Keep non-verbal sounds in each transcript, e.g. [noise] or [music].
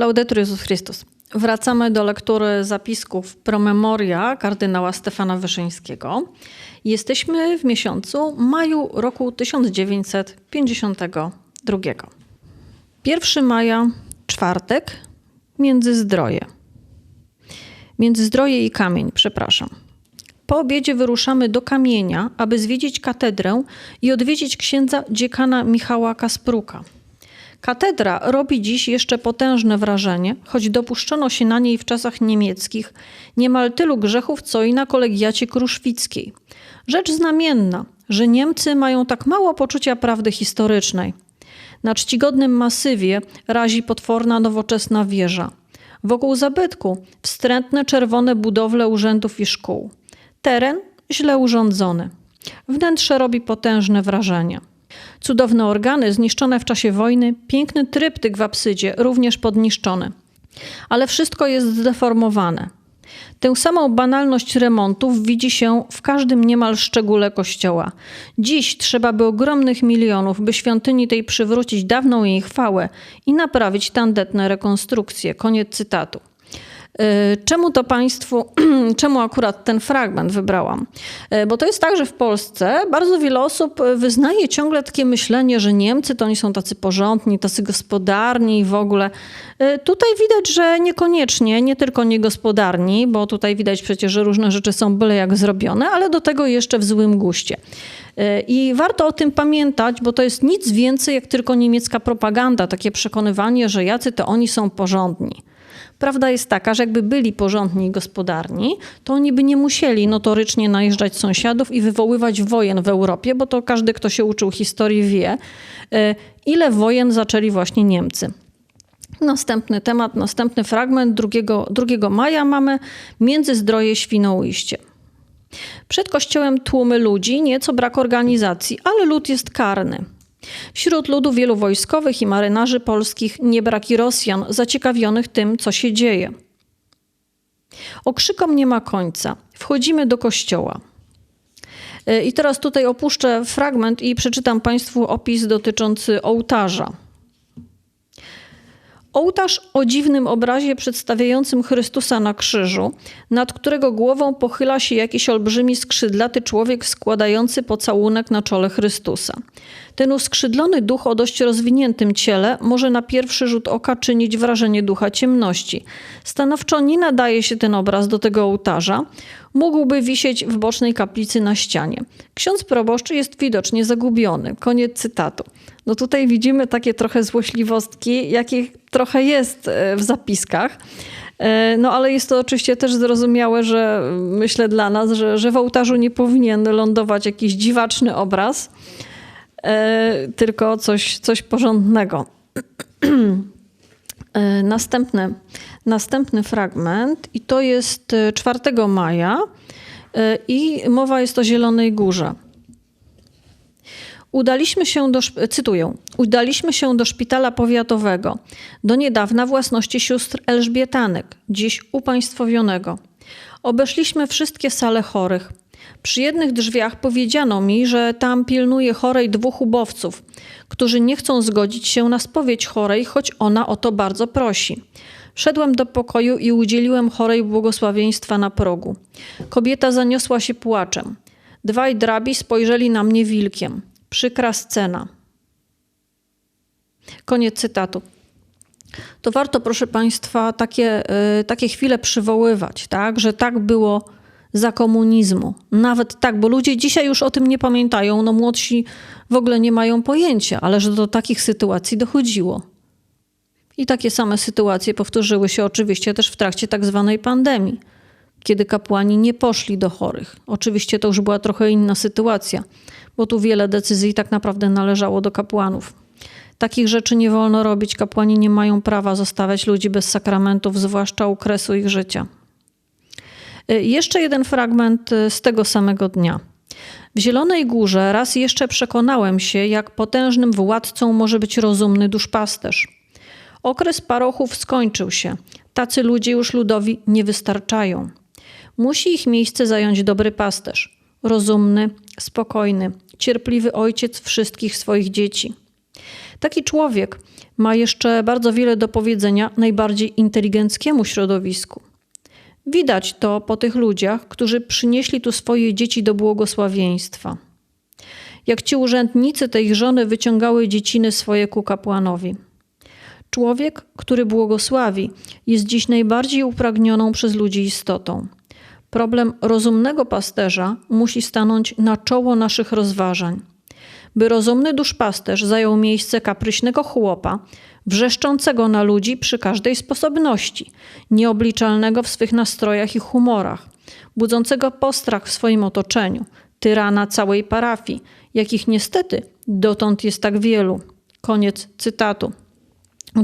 Laudetur Jezus Chrystus. Wracamy do lektury zapisków Promemoria kardynała Stefana Wyszyńskiego. Jesteśmy w miesiącu maju roku 1952. 1 maja, czwartek, Międzyzdroje. Międzyzdroje i kamień, przepraszam. Po obiedzie wyruszamy do kamienia, aby zwiedzić katedrę i odwiedzić księdza dziekana Michała Kaspruka. Katedra robi dziś jeszcze potężne wrażenie, choć dopuszczono się na niej w czasach niemieckich niemal tylu grzechów, co i na kolegiacie kruszwickiej. Rzecz znamienna, że Niemcy mają tak mało poczucia prawdy historycznej. Na czcigodnym masywie razi potworna nowoczesna wieża. Wokół zabytku wstrętne czerwone budowle urzędów i szkół. Teren źle urządzony. Wnętrze robi potężne wrażenie. Cudowne organy zniszczone w czasie wojny, piękny tryptyk w apsydzie również podniszczony. Ale wszystko jest zdeformowane. Tę samą banalność remontów widzi się w każdym niemal szczególe kościoła. Dziś trzeba by ogromnych milionów, by świątyni tej przywrócić dawną jej chwałę i naprawić tandetne rekonstrukcje. Koniec cytatu. Y, czemu to Państwu, [clears throat] czemu akurat ten fragment wybrałam? Y, bo to jest tak, że w Polsce bardzo wiele osób wyznaje ciągle takie myślenie, że Niemcy to oni są tacy porządni, tacy gospodarni i w ogóle. Y, tutaj widać, że niekoniecznie, nie tylko niegospodarni, bo tutaj widać przecież, że różne rzeczy są byle jak zrobione, ale do tego jeszcze w złym guście. I warto o tym pamiętać, bo to jest nic więcej jak tylko niemiecka propaganda, takie przekonywanie, że jacy to oni są porządni. Prawda jest taka, że jakby byli porządni i gospodarni, to oni by nie musieli notorycznie najeżdżać sąsiadów i wywoływać wojen w Europie, bo to każdy, kto się uczył historii, wie, e, ile wojen zaczęli właśnie Niemcy. Następny temat, następny fragment 2, 2 maja mamy Międzyzdroje Świnoujście. Przed kościołem tłumy ludzi, nieco brak organizacji, ale lud jest karny. Wśród ludu wielu wojskowych i marynarzy polskich nie braki Rosjan zaciekawionych tym, co się dzieje. Okrzykom nie ma końca. Wchodzimy do kościoła. E, I teraz tutaj opuszczę fragment i przeczytam Państwu opis dotyczący ołtarza. Ołtarz o dziwnym obrazie przedstawiającym Chrystusa na krzyżu, nad którego głową pochyla się jakiś olbrzymi skrzydlaty człowiek składający pocałunek na czole Chrystusa. Ten uskrzydlony duch o dość rozwiniętym ciele może na pierwszy rzut oka czynić wrażenie ducha ciemności. Stanowczo nie nadaje się ten obraz do tego ołtarza. Mógłby wisieć w bocznej kaplicy na ścianie. Ksiądz proboszczy jest widocznie zagubiony. Koniec cytatu. No tutaj widzimy takie trochę złośliwostki, jakich trochę jest e, w zapiskach. E, no ale jest to oczywiście też zrozumiałe, że myślę dla nas, że, że w ołtarzu nie powinien lądować jakiś dziwaczny obraz, e, tylko coś, coś porządnego. [clears throat] Następny, następny fragment i to jest 4 maja i mowa jest o Zielonej Górze. Udaliśmy się do, cytuję, udaliśmy się do szpitala powiatowego, do niedawna własności sióstr Elżbietanek, dziś upaństwowionego. Obeszliśmy wszystkie sale chorych. Przy jednych drzwiach powiedziano mi, że tam pilnuje chorej dwóch ubowców, którzy nie chcą zgodzić się na spowiedź chorej, choć ona o to bardzo prosi. Szedłem do pokoju i udzieliłem chorej błogosławieństwa na progu. Kobieta zaniosła się płaczem. Dwaj drabi spojrzeli na mnie wilkiem. Przykra scena. Koniec cytatu. To warto, proszę Państwa, takie, y, takie chwile przywoływać, tak? że tak było za komunizmu. Nawet tak, bo ludzie dzisiaj już o tym nie pamiętają, no młodsi w ogóle nie mają pojęcia, ale że do takich sytuacji dochodziło. I takie same sytuacje powtórzyły się oczywiście też w trakcie tak zwanej pandemii, kiedy kapłani nie poszli do chorych. Oczywiście to już była trochę inna sytuacja bo tu wiele decyzji tak naprawdę należało do kapłanów. Takich rzeczy nie wolno robić. Kapłani nie mają prawa zostawiać ludzi bez sakramentów, zwłaszcza u kresu ich życia. Y, jeszcze jeden fragment y, z tego samego dnia. W Zielonej Górze raz jeszcze przekonałem się, jak potężnym władcą może być rozumny duszpasterz. Okres parochów skończył się. Tacy ludzie już ludowi nie wystarczają. Musi ich miejsce zająć dobry pasterz rozumny, spokojny, cierpliwy ojciec wszystkich swoich dzieci. Taki człowiek ma jeszcze bardzo wiele do powiedzenia najbardziej inteligenckiemu środowisku. Widać to po tych ludziach, którzy przynieśli tu swoje dzieci do błogosławieństwa. Jak ci urzędnicy te ich żony wyciągały dzieciny swoje ku kapłanowi. Człowiek, który błogosławi, jest dziś najbardziej upragnioną przez ludzi istotą. Problem rozumnego pasterza musi stanąć na czoło naszych rozważań. By rozumny duszpasterz zajął miejsce kapryśnego chłopa, wrzeszczącego na ludzi przy każdej sposobności, nieobliczalnego w swych nastrojach i humorach, budzącego postrach w swoim otoczeniu, tyrana całej parafii, jakich niestety dotąd jest tak wielu. Koniec cytatu.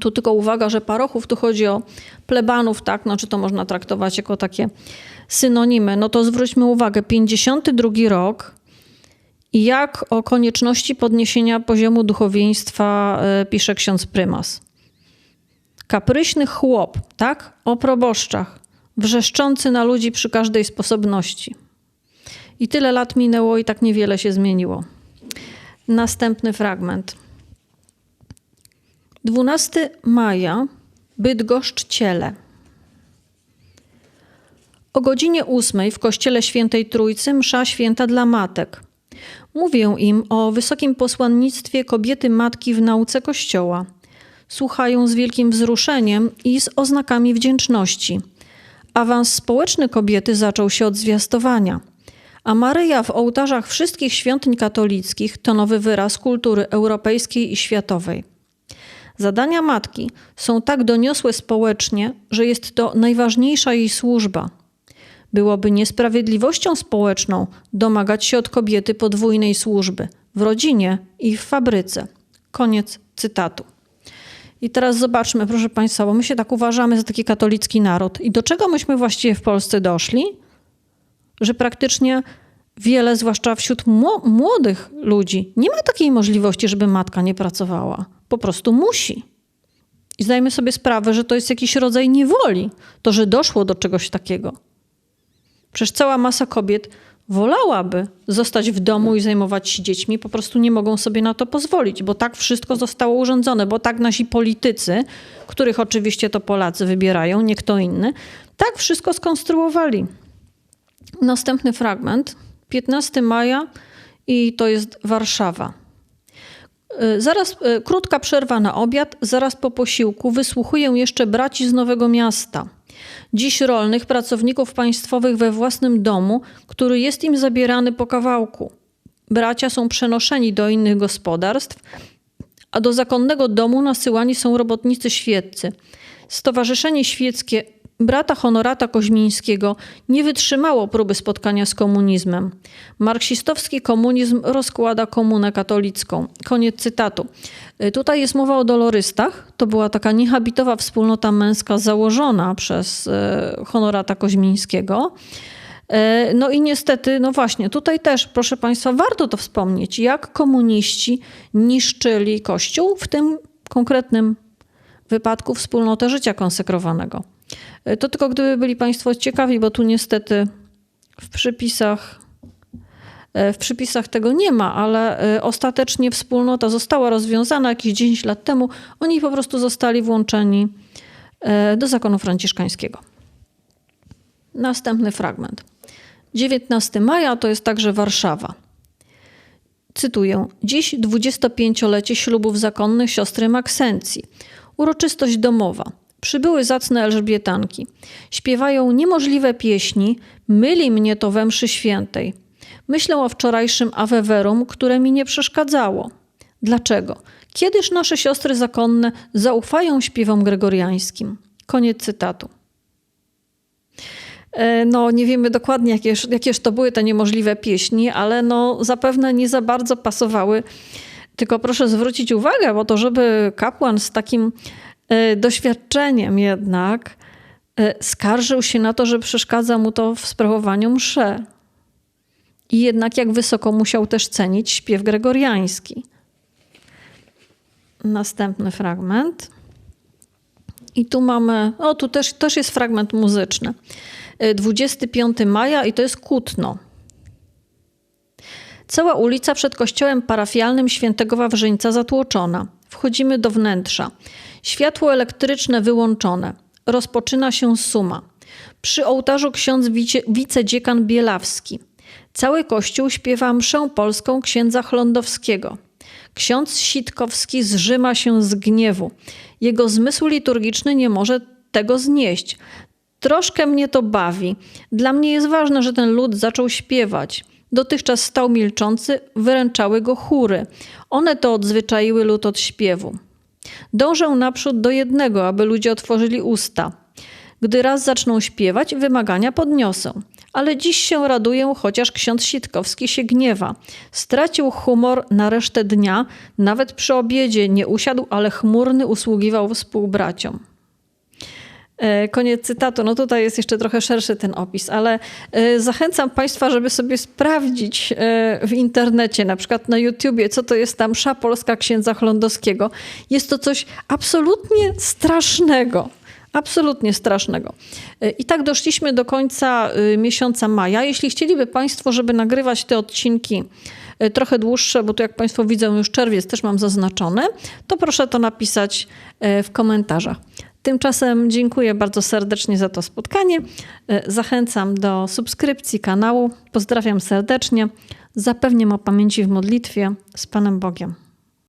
Tu tylko uwaga, że parochów tu chodzi o plebanów, tak, no czy to można traktować jako takie synonimy. No to zwróćmy uwagę, 52 rok jak o konieczności podniesienia poziomu duchowieństwa e, pisze ksiądz prymas. Kapryśny chłop, tak, o proboszczach, wrzeszczący na ludzi przy każdej sposobności. I tyle lat minęło i tak niewiele się zmieniło. Następny fragment. 12 maja, Bydgoszcz Ciele. O godzinie ósmej w kościele Świętej Trójcy msza święta dla matek. Mówię im o wysokim posłannictwie kobiety matki w nauce Kościoła. Słuchają z wielkim wzruszeniem i z oznakami wdzięczności. Awans społeczny kobiety zaczął się od zwiastowania – a Maryja w ołtarzach wszystkich świątyń katolickich to nowy wyraz kultury europejskiej i światowej. Zadania matki są tak doniosłe społecznie, że jest to najważniejsza jej służba. Byłoby niesprawiedliwością społeczną domagać się od kobiety podwójnej służby w rodzinie i w fabryce. Koniec cytatu. I teraz zobaczmy, proszę Państwa, bo my się tak uważamy za taki katolicki naród. I do czego myśmy właściwie w Polsce doszli? że praktycznie wiele, zwłaszcza wśród młodych ludzi, nie ma takiej możliwości, żeby matka nie pracowała. Po prostu musi. I zdajmy sobie sprawę, że to jest jakiś rodzaj niewoli, to, że doszło do czegoś takiego. Przecież cała masa kobiet wolałaby zostać w domu i zajmować się dziećmi, po prostu nie mogą sobie na to pozwolić, bo tak wszystko zostało urządzone, bo tak nasi politycy, których oczywiście to Polacy wybierają, nie kto inny, tak wszystko skonstruowali. Następny fragment, 15 maja i to jest Warszawa. Y, zaraz, y, krótka przerwa na obiad, zaraz po posiłku wysłuchuję jeszcze braci z Nowego Miasta. Dziś rolnych pracowników państwowych we własnym domu, który jest im zabierany po kawałku. Bracia są przenoszeni do innych gospodarstw, a do zakonnego domu nasyłani są robotnicy świeccy. Stowarzyszenie Świeckie brata Honorata Koźmińskiego nie wytrzymało próby spotkania z komunizmem. Marksistowski komunizm rozkłada komunę katolicką. Koniec cytatu. Y, tutaj jest mowa o dolorystach. To była taka niehabitowa wspólnota męska założona przez y, Honorata Koźmińskiego. Y, no i niestety, no właśnie, tutaj też, proszę Państwa, warto to wspomnieć, jak komuniści niszczyli Kościół, w tym konkretnym wypadku wspólnotę życia konsekrowanego. E, to tylko gdyby byli Państwo ciekawi, bo tu niestety w przypisach, e, w przypisach tego nie ma, ale e, ostatecznie wspólnota została rozwiązana jakieś 10 lat temu. Oni po prostu zostali włączeni do zakonu franciszkańskiego. Następny fragment. 19 maja to jest także Warszawa. Cytuję: Dziś 25-lecie ślubów zakonnych siostry Maksencji. Uroczystość domowa. Przybyły zacne Elżbietanki. Śpiewają niemożliwe pieśni, myli mnie to we mszy świętej. Myślę o wczorajszym Ave Verum, które mi nie przeszkadzało. Dlaczego? Kiedyż nasze siostry zakonne zaufają śpiewom gregoriańskim? Koniec cytatu. E, no, nie wiemy dokładnie, jakież, jakież to były te niemożliwe pieśni, ale no, zapewne nie za bardzo pasowały. Tylko proszę zwrócić uwagę, bo to, żeby kapłan z takim doświadczeniem jednak e, skarżył się na to, że przeszkadza mu to w sprawowaniu mszy. I jednak jak wysoko musiał też cenić śpiew gregoriański. Następny fragment. I tu mamy, o tu też, też jest fragment muzyczny. 25 e, maja i to jest Kutno. Cała ulica przed kościołem parafialnym świętego Wawrzyńca zatłoczona. Wchodzimy do wnętrza. Światło elektryczne wyłączone. Rozpoczyna się suma. Przy ołtarzu ksiądz wice, wicedziekan Bielawski. Cały kościół śpiewa mszę polską księdza Chlądowskiego. Ksiądz Sitkowski zrzyma się z gniewu. Jego zmysł liturgiczny nie może tego znieść. Troszkę mnie to bawi. Dla mnie jest ważne, że ten lud zaczął śpiewać. Dotychczas stał milczący, wyręczały go chóry. One to odzwyczaiły lud od śpiewu. Dążę naprzód do jednego, aby ludzie otworzyli usta. Gdy raz zaczną śpiewać, wymagania podniosę. Ale dziś się raduję, chociaż ksiądz Sitkowski się gniewa. Stracił humor na resztę dnia, nawet przy obiedzie nie usiadł, ale chmurny usługiwał współbraciom. E, Koniec cytatu. No tutaj jest jeszcze trochę szerszy ten opis, ale e, zachęcam Państwa, żeby sobie sprawdzić e, w internecie, na przykład na YouTubie, co to jest tam msza polska księdza Chlądowskiego. Jest to coś absolutnie strasznego. Absolutnie strasznego. I tak doszliśmy do końca miesiąca maja. Jeśli chcieliby Państwo, żeby nagrywać te odcinki trochę dłuższe, bo tu jak Państwo widzą już czerwiec też mam zaznaczone, to proszę to napisać w komentarzach. Tymczasem dziękuję bardzo serdecznie za to spotkanie. E, Zachęcam do subskrypcji kanału. Pozdrawiam serdecznie. Zapewniam o pamięci w modlitwie z Panem Bogiem.